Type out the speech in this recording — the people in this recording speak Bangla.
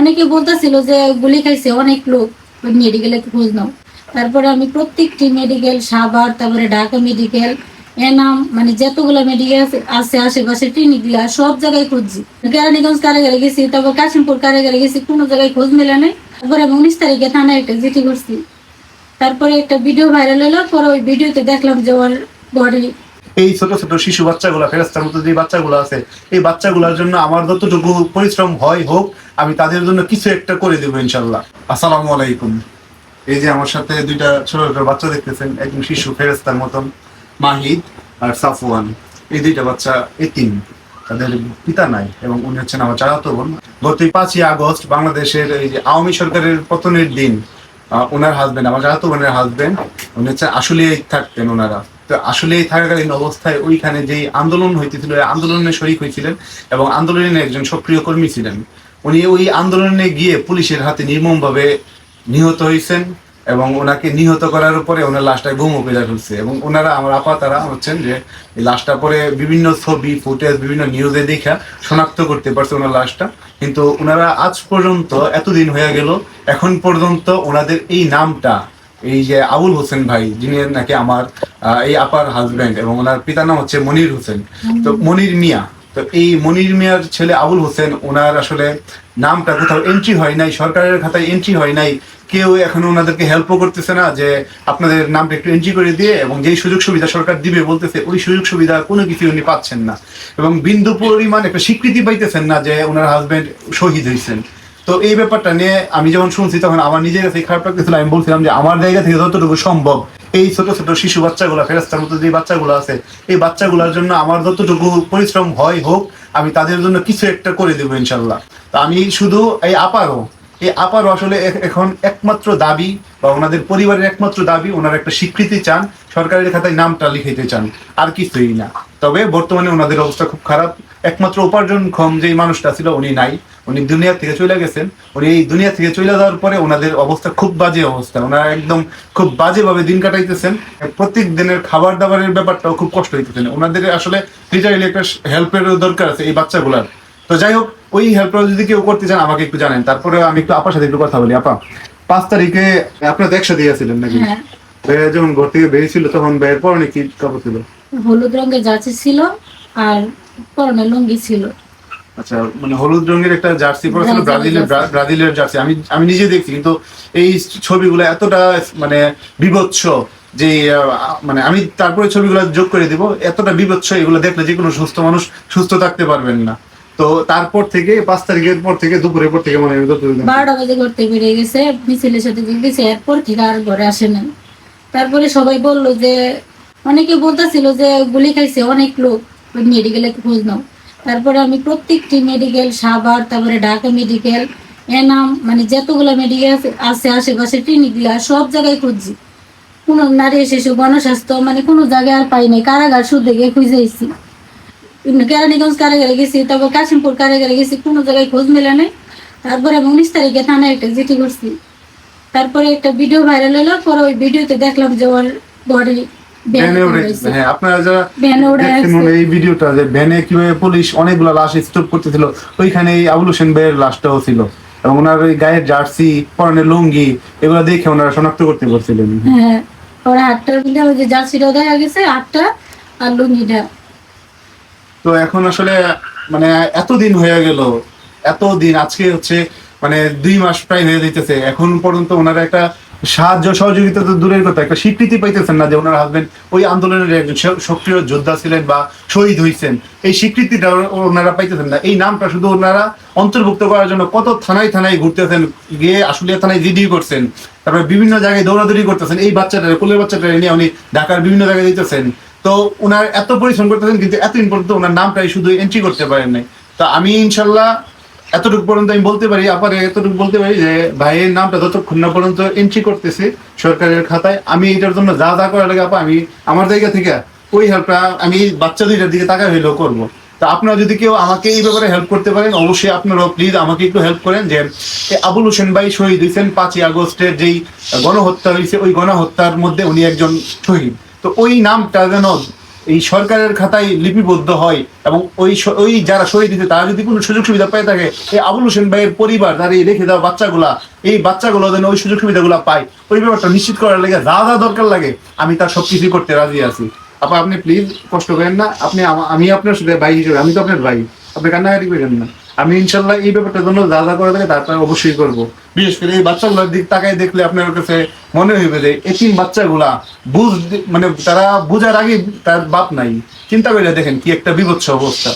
অনেকে বলতেছিল যে গুলি খাইছে অনেক লোক মেডিকেলে খোঁজ নাও। তারপরে আমি প্রত্যেকটি মেডিকেল সাভার, তারপরে ঢাকা মেডিকেল এনাম মানে যতগুলো মেডিকেল আছে আশেপাশে ক্লিনিকগুলা সব জায়গায় খুঁজছি। কেরানীগঞ্জ কারাগারে গেছি, তারপর কাশিমপুর কারাগারে গেছি, কোনো জায়গায় খোঁজ মেলে নাই। তারপরে আমি উনিশ তারিখে থানায় একটা চিঠি করছি। তারপরে একটা ভিডিও ভাইরাল হলো, পরে ওই ভিডিওতে দেখলাম যে ওর বডি এই ছোট ছোট শিশু বাচ্চাগুলো ফেরাস্তার মতো যে বাচ্চাগুলো আছে, এই বাচ্চাগুলোর জন্য আমার যতটুকু পরিশ্রম হয় হোক, আমি তাদের জন্য কিছু একটা করে দেবো ইনশাল্লাহ আসসালামু আলাইকুম। এই যে আমার সাথে দুইটা ছোট ছোট বাচ্চা দেখতেছেন, একজন শিশু ফেরেস্তার মতন, মাহিদ আর সাফওয়ান। এই দুইটা বাচ্চা এতিম, তাদের পিতা নাই এবং উনি হচ্ছেন আমার চাচাতো বোন। গত পাঁচই আগস্ট বাংলাদেশের এই যে আওয়ামী সরকারের পতনের দিন ওনার হাজবেন্ড আমার যাহাতো ওনার হাজবেন্ড উনি হচ্ছে আসলেই থাকতেন ওনারা। তো আসলে থাকাকালীন অবস্থায় ওইখানে যেই আন্দোলন হইতেছিল আন্দোলনে শরিক হয়েছিলেন এবং আন্দোলনের একজন সক্রিয় কর্মী ছিলেন। উনি ওই আন্দোলনে গিয়ে পুলিশের হাতে নির্মমভাবে নিহত হয়েছেন এবং ওনাকে নিহত করার পরে ওনার লাশটা গুম পেজা ফেলছে। এবং ওনারা, আমার আপা তারা হচ্ছেন যে, এই লাশটা পরে বিভিন্ন ছবি, ফুটেজ, বিভিন্ন নিউজে দেখা শনাক্ত করতে পারছে ওনার লাশটা। কিন্তু ওনারা আজ পর্যন্ত, এতদিন হয়ে গেল, এখন পর্যন্ত ওনাদের এই নামটা, এই যে আবুল হোসেন ভাই, যিনি নাকি আমার এই আপার হাজবেন্ড এবং ওনার পিতার নাম হচ্ছে মনির হোসেন। তো মনির মিয়া, তো এই মনির মিয়ার ছেলে আবুল হোসেন, ওনার আসলে নামটা কোথাও এন্ট্রি হয় নাই, সরকারের খাতায় এন্ট্রি হয় নাই, কেউ এখন ওনাদেরকে হেল্পও করতেছে না যে আপনাদের নামটা একটু এন্ট্রি করে দিয়ে এবং যেই সুযোগ সুবিধা সরকার দিবে বলতেছে, ওই সুযোগ সুবিধা কোনো কিছু উনি পাচ্ছেন না। এবং বিন্দু পরিমাণ একটা স্বীকৃতি পাইতেছেন না যে ওনার হাজবেন্ড শহীদ হয়েছেন তো এই ব্যাপারটা নিয়ে আমি যখন শুনছি তখন আমার নিজের কাছে খারাপ লাগতেছিল। আমি বলছিলাম যে, আমার জায়গা থেকে যতটুকু সম্ভব, এই ছোট ছোট শিশু বাচ্চাগুলো ফেরাস্তার মতো যে বাচ্চাগুলো আছে, এই বাচ্চাগুলোর জন্য আমার যতটুকু পরিশ্রম হয় হোক, আমি তাদের জন্য কিছু একটা করে দেবো ইনশাল্লাহ তো আমি শুধু এই আপারও এই আপারও আসলে এখন একমাত্র দাবি বা ওনাদের পরিবারের একমাত্র দাবি, ওনার একটা স্বীকৃতি চান, সরকারের খাতায় নামটা লিখাইতে চান, আর কিছুই না। তবে বর্তমানে ওনাদের অবস্থা খুব খারাপ। একমাত্র উপার্জনক্ষম যেই মানুষটা ছিল, উনি নাই। উনি দুনিয়া থেকে চলে গেছেন। উনি এই দুনিয়া থেকে চলে যাওয়ার পরে ওনাদের অবস্থা খুব বাজে অবস্থা। ওনারা একদম খুব বাজেভাবে দিন কাটাইতেছেন। প্রত্যেক দিনের খাবার দাবারের ব্যাপারটাও খুব কষ্ট হইতেছেন ওনাদের আসলে লিটারেলি একটা হেল্পের দরকার আছে এই বাচ্চাগুলার। তো যাই হোক ওই হেল্পটা যদি কেউ করতে চান আমাকে একটু জানেন। তারপরে আমি একটু আপার সাথে একটু কথা বলি। আপা পাঁচ তারিখে আপনারা তো একসাথে গিয়েছিলেন নাকি? হ্যাঁ। ভাইয়া যখন ঘর থেকে বেরিয়েছিল তখন ভাইয়ের পরনে কি কাপড় ছিল? হলুদ রঙের জার্সি ছিল আর পরনে লুঙ্গি ছিল। আচ্ছা মানে হলুদ রঙের একটা জার্সি পরা ছিল ব্রাজিলের ব্রাজিলের জার্সি। আমি আমি নিজে দেখছি কিন্তু এই ছবিগুলো এতটা মানে বিভৎস যে মানে আমি তারপরে ছবিগুলো যোগ করে দিব এতটা বিভৎস এগুলো দেখলে যে কোনো সুস্থ মানুষ সুস্থ থাকতে পারবেন না। তো তারপর থেকে পাঁচ তারিখের পর থেকে দুপুরের পর থেকে মানে আমি বারোটা বাজে ঘুরতে বেরিয়ে গেছে, মিছিলের সাথে গেছে এরপর থেকে আর ঘরে আসে নাই। তারপরে সবাই বলল যে, অনেকে বলতেছিল যে গুলি খাইছে অনেক লোক মেডিকেলে খোঁজ নাও। তারপরে আমি প্রত্যেকটি মেডিকেল সাভার, তারপরে ঢাকা মেডিকেল এনাম মানে যতগুলো মেডিকেল আছে আশেপাশে ক্লিনিকগুলা সব জায়গায় খুঁজছি। কোনো নারী শিশু, গণস্বাস্থ্য মানে কোনো জায়গায় আর পাই নাই, কারাগার শুদ্ধ গিয়ে খুঁজে আইছি। কেরানীগঞ্জ কারাগারে গেছি তারপর কাশিমপুর কারাগারে গেছি কোনো জায়গায় খোঁজ মেলে নাই। তারপরে আমি উনিশ তারিখে থানায় একটা চিঠি করছি। তারপরে একটা ভিডিও ভাইরাল হলো পরে ওই ভিডিওতে দেখলাম যে ওর বডি হ্যাঁ আপনারা যারা ভ্যানে উঠে দেখছেন আসছে। হয় এই ভিডিওটা যে ভ্যানে কীভাবে পুলিশ অনেকগুলো লাশ স্টপ করতেছিল ওইখানে এই আবুল হোসেন ভাইয়ের লাশটাও ছিল। এবং ওনার ওই গায়ের জার্সি পরনের লুঙ্গি এগুলো দেখে ওনারা শনাক্ত করতে পারছিলেন হ্যাঁ ওর হাতটার মধ্যে ওই যে দেখা গেছে হাতটা আর লুঙ্গিটা। তো এখন আসলে মানে এতদিন হয়ে গেল, এতদিন, আজকে হচ্ছে মানে দুই মাস প্রায় হয়ে যেতেছে এখন পর্যন্ত ওনারা একটা সাহায্য, সহযোগিতা তো দূরের কথা, একটা স্বীকৃতি পাইতেছেন না যে ওনার হাজবেন্ড ওই আন্দোলনের একজন সক্রিয় যোদ্ধা ছিলেন বা শহীদ হয়েছেন এই স্বীকৃতিটা ওনারা পাইতেছেন না। এই নামটা শুধু ওনারা অন্তর্ভুক্ত করার জন্য কত থানায় থানায় ঘুরতেছেন, গিয়ে আশুলিয়া থানায় জিডি করছেন, তারপরে বিভিন্ন জায়গায় দৌড়াদৌড়ি করতেছেন, এই বাচ্চাটা কোলের বাচ্চাটা নিয়ে উনি ঢাকার বিভিন্ন জায়গায় দিতেছেন তো ওনার এত পরিশ্রম করতেছেন, কিন্তু এতদিন পর্যন্ত ওনার নামটাই শুধু এন্ট্রি করতে পারেন নাই। তো আমি ইনশাল্লাহ এতটুকু পর্যন্ত আমি বলতে পারি, আপারে এতটুকু বলতে পারি যে ভাইয়ের নামটা যতক্ষণ না পর্যন্ত এন্ট্রি করতেছে সরকারের খাতায়, আমি এটার জন্য যা যা করা লাগে আপা, আমি আমার জায়গা থেকে ওই হেল্পটা আমি বাচ্চা দুইটার দিকে তাকা হইলেও করব। তা আপনারা যদি কেউ আমাকে এই ব্যাপারে হেল্প করতে পারেন, অবশ্যই আপনারাও প্লিজ আমাকে একটু হেল্প করেন যে আবুল হোসেন ভাই শহীদ হয়েছেন পাঁচই আগস্টের যেই গণহত্যা হয়েছে, ওই গণহত্যার মধ্যে উনি একজন শহীদ। তো ওই নামটা যেন এই সরকারের খাতায় লিপিবদ্ধ হয় এবং ওই ওই যারা শহীদ দিতে তারা যদি কোনো সুযোগ সুবিধা পেয়ে থাকে এই আবুল হোসেন ভাইয়ের পরিবার তার এই রেখে দেওয়া বাচ্চাগুলা, এই বাচ্চাগুলো যেন ওই সুযোগ সুবিধাগুলো পায়, ওই ব্যাপারটা নিশ্চিত করার লাগে যা যা দরকার লাগে আমি তার সব কিছুই করতে রাজি আছি। আপা, আপনি প্লিজ কষ্ট করেন না, আপনি আমি আপনার সাথে ভাই হিসেবে, আমি তো আপনার ভাই। আপনি কান্নাকাটি করেন না। আমি ইনশাল্লাহ এই ব্যাপারটার জন্য যা যা করে থাকে তারপরে অবশ্যই করব। বিশেষ করে এই বাচ্চাগুলোর দিক তাকায় দেখলে আপনার কাছে মনে হইবে যে এতিম বাচ্চাগুলা বুঝ মানে তারা বুঝার আগে তার বাপ নাই। চিন্তা করে দেখেন কি একটা বিভৎস অবস্থা।